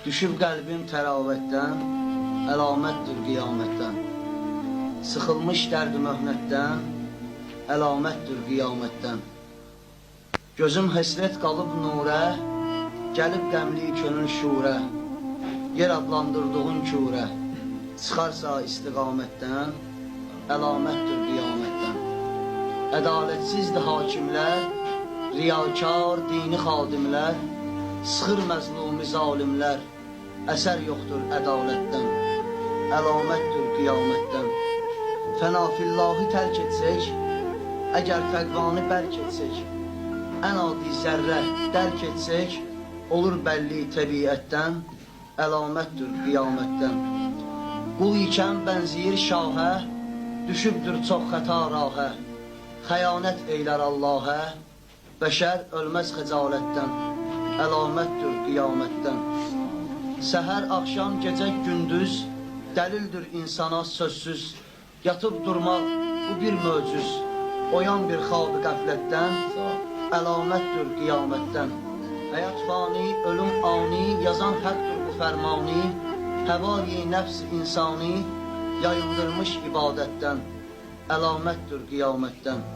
Düşüb qəlbim təravətdən, əlamətdir qiyamətdən. Sıxılmış dərdi möhnətdən, əlamətdir qiyamətdən. Gözüm həsrət qalıb nurə, gəlib qəmli könül şurə. Yer adlandırdığın kürə, çıxarsa istiqamətdən, əlamətdir qiyamətdən. Ədalətsizdir hakimlər, riyakar dini xadimlər, sıxır məzlumi zalimlər, əsər yoxdur ədalətdən, əlamətdir qiyamətdən. Fənafillahı tərk etsək, əgər təqvanı bərk etsək, ən adi zərrə dərk etsək, olur bəlli təbiətdən, əlamətdir qiyamətdən. Qul ikən bənziyir şahə, düşübdür çox xəta rahə, xəyanət eylər Allahə, bəşər ölməz xəcalətdən, əlamətdir qiyamətdən. Səhər, axşam, gecə, gündüz, dəlildir insana sözsüz, yatıb durmaq bu bir möcüz, oyan bir xabı qəflətdən, əlamətdir qiyamətdən. Həyat fani, ölüm ani, yazan həqqdir bu fərmani, həvayi nəfs insani, yayındırmış ibadətdən, əlamətdir qiyamətdən.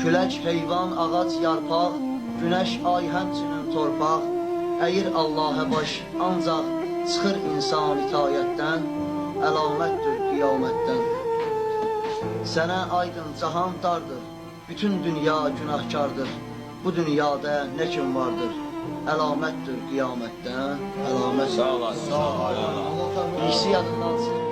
Külək, heyvan, ağac, yarpaq, günəş, ay, həmçinin torpaq, əyir Allahə baş, ancaq çıxır insan itayətdən, əlamətdir qiyamətdən. Sənə aydın cahan dardır, bütün dünya günahkardır. Bu dünyada nə kim vardır? Əlamətdir qiyamətdən, əlamət. Sağ olasın. Sağ olasın. İyisi yadından çıxır.